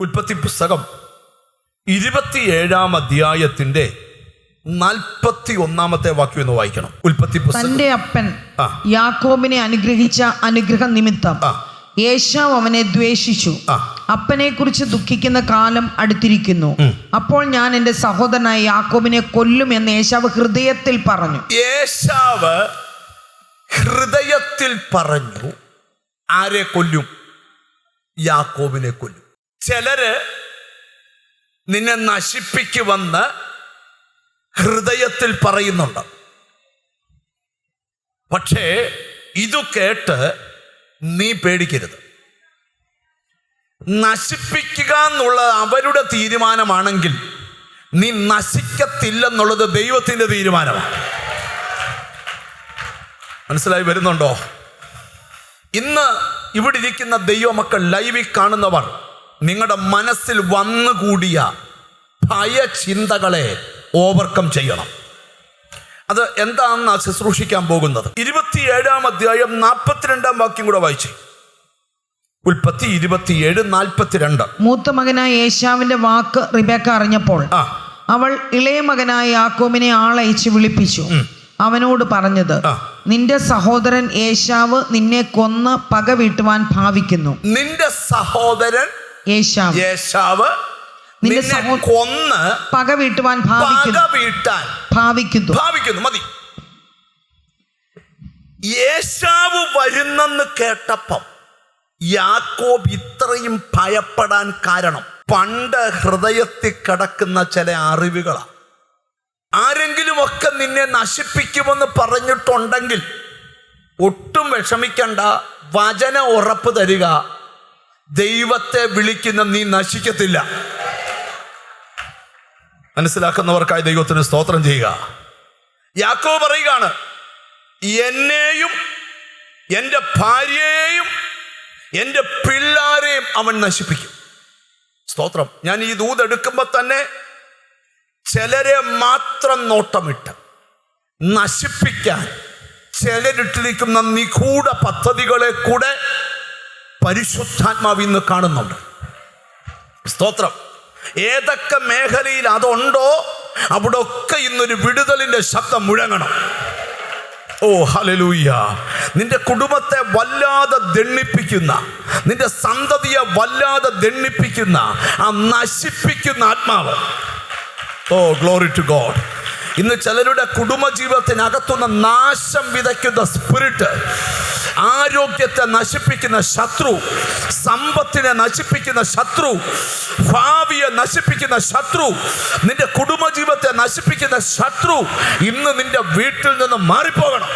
ഉൽപ്പത്തി പുസ്തകം ഇരുപത്തിയേഴാം അധ്യായത്തിന്റെ നാൽപ്പത്തി ഒന്നാമത്തെ വാക്യം എന്ന് വായിക്കണം. ഉൽപ്പത്തി തന്റെ അപ്പൻ യാക്കോബിനെ അനുഗ്രഹിച്ച അനുഗ്രഹം നിമിത്തം. യേശാവ് അവനെ ദ്വേഷിച്ചു. അപ്പനെ കുറിച്ച് ദുഃഖിക്കുന്ന കാലം അടുത്തിരിക്കുന്നു. അപ്പോൾ ഞാൻ എന്റെ സഹോദരനായ യാക്കോബിനെ കൊല്ലും എന്ന് യേശാവ് ഹൃദയത്തിൽ പറഞ്ഞു. യേശാവ് ഹൃദയത്തിൽ പറഞ്ഞു ആരെ കൊല്ലും? യാക്കോബിനെ കൊല്ലും. ചിലര് നിന്നെ നശിപ്പിക്കുമെന്ന് ഹൃദയത്തിൽ പറയുന്നുണ്ട്. പക്ഷേ ഇത് കേട്ട് നീ പേടിക്കരുത്. നശിപ്പിക്കുക എന്നുള്ളത് അവരുടെ തീരുമാനമാണെങ്കിൽ നീ നശിക്കത്തില്ലെന്നുള്ളത് ദൈവത്തിന്റെ തീരുമാനമാണ്. മനസ്സിലായി വരുന്നുണ്ടോ? ഇന്ന് ഇവിടെ ഇരിക്കുന്ന ദൈവമക്കൾ ലൈവിൽ കാണുന്നവർ നിങ്ങളുടെ മനസ്സിൽ വന്നുകൂടിയ ഭയചിന്തകളെ ഓവർകം ചെയ്യണം. അത് എന്താണെന്ന് ശുശ്രൂഷിക്കാൻ പോകുന്നത്? ഇരുപത്തിയേഴാം അധ്യായം നാൽപ്പത്തിരണ്ടാം വാക്യം കൂടെ വായിച്ചു. ഉൽപ്പത്തി ഇരുപത്തിയേഴ് നാൽപ്പത്തിരണ്ട്. മൂത്ത മകനായ യേശാവിന്റെ വാക്ക് റിബേക്ക അറിഞ്ഞപ്പോൾ അവൾ ഇളയ മകനായ യാക്കോമിനെ ആളയച്ച് വിളിപ്പിച്ചു. അവനോട് പറഞ്ഞത് നിന്റെ സഹോദരൻ യേശാവ് നിന്നെ കൊന്ന് പക വീട്ടുവാൻ ഭാവിക്കുന്നു. നിന്റെ സഹോദരൻ യേശാവ് യേശാവ് നിന്റെ കൊന്ന് പക വീട്ടുവാൻ ഭാവിക്കുന്നു. വീട്ടാൻ ഭാവിക്കുന്നു. ഭാവിക്കുന്നു. മതി. യേശാവ് വരുന്നെന്ന് കേട്ടപ്പം യാക്കോബ് ഇത്രയും ഭയപ്പെടാൻ കാരണം പണ്ട് ഹൃദയത്തിൽ കിടക്കുന്ന ചില അറിവുകളാണ് ആരെങ്കിലുമൊക്കെ നിന്നെ നശിപ്പിക്കുമെന്ന് പറഞ്ഞിട്ടുണ്ടെങ്കിൽ ഒട്ടും വിഷമിക്കണ്ട. വചന ഉറപ്പ് തരിക. ദൈവത്തെ വിളിക്കുന്ന നീ നശിക്കത്തില്ല. മനസ്സിലാക്കുന്നവർക്കായി ദൈവത്തിന് സ്തോത്രം ചെയ്യുക. യാക്കോ പറയുകയാണ് എന്നെയും എന്റെ ഭാര്യയെയും എന്റെ പിള്ളാരെയും അവൻ നശിപ്പിക്കും. സ്തോത്രം. ഞാൻ ഈ ദൂത് എടുക്കുമ്പോൾ തന്നെ ചിലരെ മാത്രം നോട്ടമിട്ട് നശിപ്പിക്കാൻ ചിലരിട്ടിരിക്കുന്ന നിഗൂഢ പദ്ധതികളെ കൂടെ പരിശുദ്ധാത്മാവ് ഇന്ന് കാണുന്നുണ്ട്. സ്തോത്രം. ഏതൊക്കെ മേഖലയിൽ അതുണ്ടോ അവിടെ ഒക്കെ ഇന്നൊരു വിടുതലിന്റെ ശബ്ദം മുഴങ്ങണം. ഓ ഹലലൂയ്യ നിന്റെ കുടുംബത്തെ വല്ലാതെ ദണ്ണിപ്പിക്കുന്ന നിന്റെ സന്തതിയെ വല്ലാതെ ദണ്ണിപ്പിക്കുന്ന ആ നശിപ്പിക്കുന്ന ആത്മാവ്. Oh glory to God. ഇന്ന് ചിലരുടെ കുടുംബജീവിതത്തിനകത്തുനിന്ന് നാശം വിതയ്ക്കുന്ന സ്പിരിറ്റ് ആരോഗ്യത്തെ നശിപ്പിക്കുന്ന ശത്രു സമ്പത്തിനെ നശിപ്പിക്കുന്ന ശത്രു ഭാവിയെ നശിപ്പിക്കുന്ന ശത്രു നിന്റെ കുടുംബജീവിതത്തെ നശിപ്പിക്കുന്ന ശത്രു ഇന്ന് നിന്റെ വീട്ടിൽ നിന്ന് മാറിപ്പോകണം.